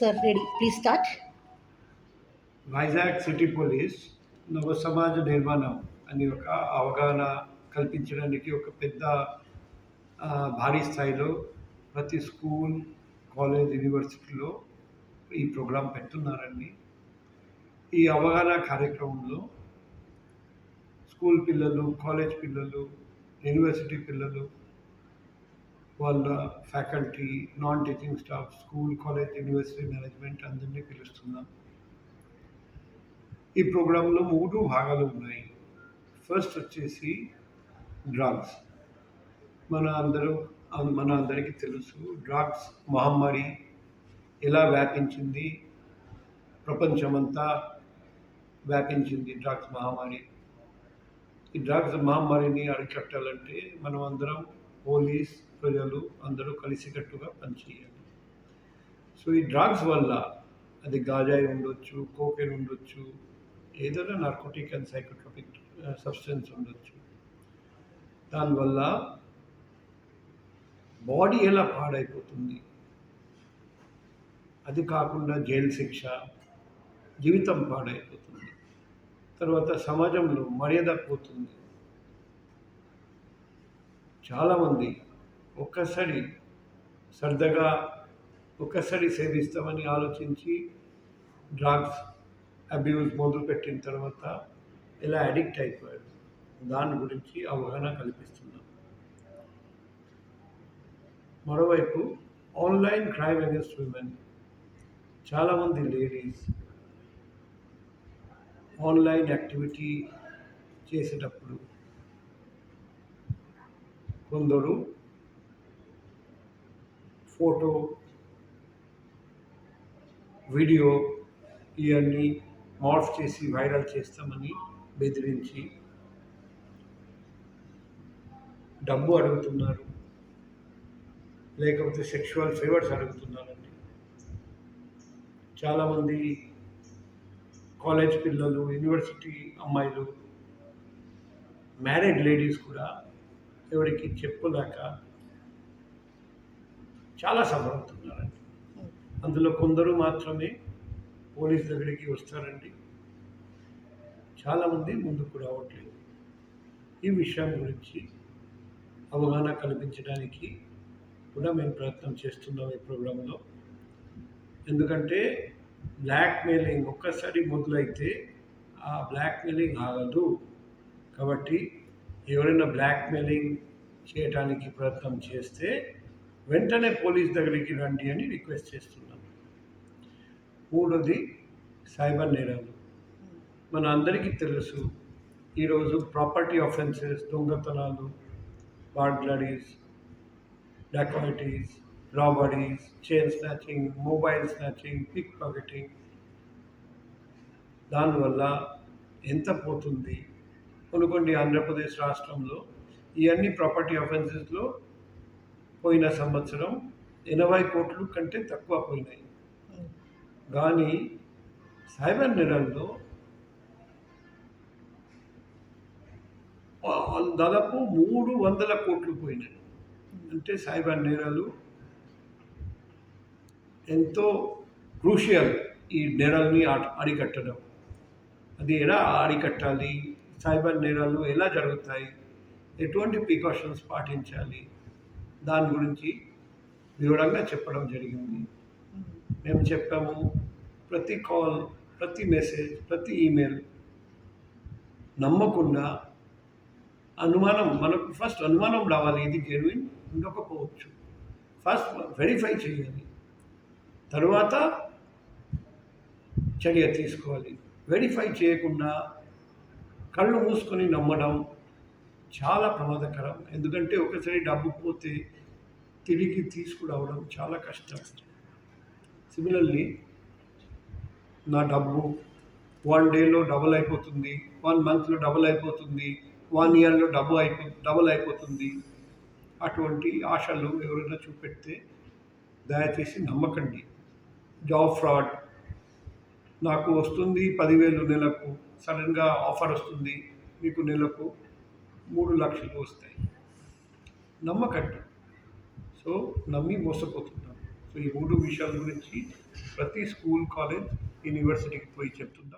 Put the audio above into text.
Sir ready. Please start Vizag city police నవ సమాజ నిర్మాణం అని ఒక అవగాహన కల్పించడానికి ఒక పెద్ద భారీ స్థాయిలో ప్రతి స్కూల్ కాలేజ్ యూనివర్సిటీలో ఈ ప్రోగ్రాం పెడుతున్నారండి. ఈ అవగాహన కార్యక్రమంలో స్కూల్ పిల్లలు కాలేజ్ పిల్లలు యూనివర్సిటీ పిల్లలు వాళ్ళ faculty non teaching staff school college university management అందరినీ పిలుస్తున్నాం. ఈ ప్రోగ్రాంలో మూడు భాగాలు ఉన్నాయి. ఫస్ట్ వచ్చేసి డ్రగ్స్ మన అందరూ మన అందరికీ తెలుసు డ్రగ్స్ మహమ్మారి ఎలా వ్యాపించింది ప్రపంచమంతా వ్యాపించింది డ్రగ్స్ మహమ్మారి. ఈ డ్రగ్స్ మహమ్మారిని అరికట్టాలంటే మనం అందరం పోలీస్ ప్రజలు అందరూ కలిసికట్టుగా పనిచేయాలి. సో ఈ డ్రగ్స్ వల్ల అది గాజాయి ఉండొచ్చు కోకెన్ ఉండొచ్చు ఏదైనా నార్కోటిక్ అండ్ సైకోట్రోపిక్ సబ్స్టెన్స్ ఉండొచ్చు. దానివల్ల బాడీ ఎలా పాడైపోతుంది? అది కాకుండా జైలు శిక్ష జీవితం పాడైపోతుంది. తర్వాత సమాజంలో మర్యాద పోతుంది. చాలామంది ఒక్కసారి సరదాగా ఒక్కసారి సేవిస్తామని ఆలోచించి డ్రగ్స్ అబ్యూస్ మొదలుపెట్టిన తర్వాత ఇలా అడిక్ట్ అయిపోయాడు? దాని గురించి అవగాహన కల్పిస్తున్నాం. మరోవైపు ఆన్లైన్ క్రైమ్ అగేన్స్ట్ విమెన్ చాలామంది లేడీస్ ఆన్లైన్ యాక్టివిటీ చేసేటప్పుడు కొందరు ఫోటో వీడియో ఇవన్నీ మార్ఫ్ చేసి వైరల్ చేస్తామని బెదిరించి డబ్బు అడుగుతున్నారు. లేకపోతే సెక్షువల్ ఫేవర్స్ అడుగుతున్నారండి. చాలామంది కాలేజ్ పిల్లలు యూనివర్సిటీ అమ్మాయిలు మ్యారీడ్ లేడీస్ కూడా ఎవరికి చెప్పులేక చాలా సఫర్ అందులో కొందరు మాత్రమే పోలీస్ దగ్గరికి వస్తారండి. చాలామంది ముందుకు రావట్లేదు. ఈ విషయం గురించి అవగాహన కల్పించడానికి కూడా మేము ప్రయత్నం చేస్తున్నాం ఈ ప్రోగ్రాంలో. ఎందుకంటే బ్లాక్ మెయిలింగ్ ఒక్కసారి మొదలైతే ఆ బ్లాక్ మెయిలింగ్ ఆగదు. కాబట్టి ఎవరైనా బ్లాక్ మెయిలింగ్ చేయడానికి ప్రయత్నం చేస్తే వెంటనే పోలీస్ దగ్గరికి రండి అని రిక్వెస్ట్ చేస్తున్నాను. మూడోది సైబర్ నేరాలు. మన అందరికీ తెలుసు ఈరోజు ప్రాపర్టీ ఆఫెన్సెస్ దొంగతనాలు burglaries dacoities robberies chain snatching mobile snatching pickpocketing. దానివల్ల ఎంత పోతుంది? కొనుక్కోండి ఆంధ్రప్రదేశ్ రాష్ట్రంలో ఇవన్నీ ప్రాపర్టీ ఆఫెన్సెస్లో పోయిన సంవత్సరం ఎనభై కోట్లు కంటే తక్కువ పోయినాయి. కానీ సైబర్ నేరాల్లో దాదాపు మూడు వందల కోట్లు పోయినాయి. అంటే సైబర్ నేరాలు ఎంతో క్రూషియల్ ఈ నేరాలని అరికట్టడం. అది ఎలా అరికట్టాలి? సైబర్ నేరాలు ఎలా జరుగుతాయి? ఎటువంటి ప్రికాషన్స్ పాటించాలి? దాని గురించి వివరంగా చెప్పడం జరిగింది. మేము చెప్పాము ప్రతి కాల్ ప్రతి మెసేజ్ ప్రతి ఈమెయిల్ నమ్మకుండా అనుమానం మనకు ఫస్ట్ అనుమానం రావాలి ఇది జెన్యున్ ఉండకపోవచ్చు. ఫస్ట్ వెరిఫై చేయాలి. తరువాత చర్య తీసుకోవాలి. వెరిఫై చేయకుండా కళ్ళు మూసుకొని నమ్మడం చాలా ప్రమాదకరం. ఎందుకంటే ఒకసారి డబ్బు పోతే తిరిగి తీసుకురావడం చాలా కష్టం. సిమిలర్లీ నా డబ్బు వన్ డేలో డబుల్ అయిపోతుంది వన్ మంత్లో డబుల్ అయిపోతుంది వన్ ఇయర్లో డబ్బు అయిపో డబుల్ అయిపోతుంది. అటువంటి ఆశలు ఎవరైనా చూపెడితే దయచేసి నమ్మకండి. జాబ్ ఫ్రాడ్ నాకు వస్తుంది పదివేలు నెలకు. సడన్గా ఆఫర్ వస్తుంది. మీకు నెలకు మూడు లక్షలు వస్తాయి. నమ్మకండి. సో నమ్మి మోసపోతున్నాం. సో ఈ మూడు విషయాల గురించి ప్రతి స్కూల్ కాలేజ్ యూనివర్సిటీకి పోయి చెప్తుందా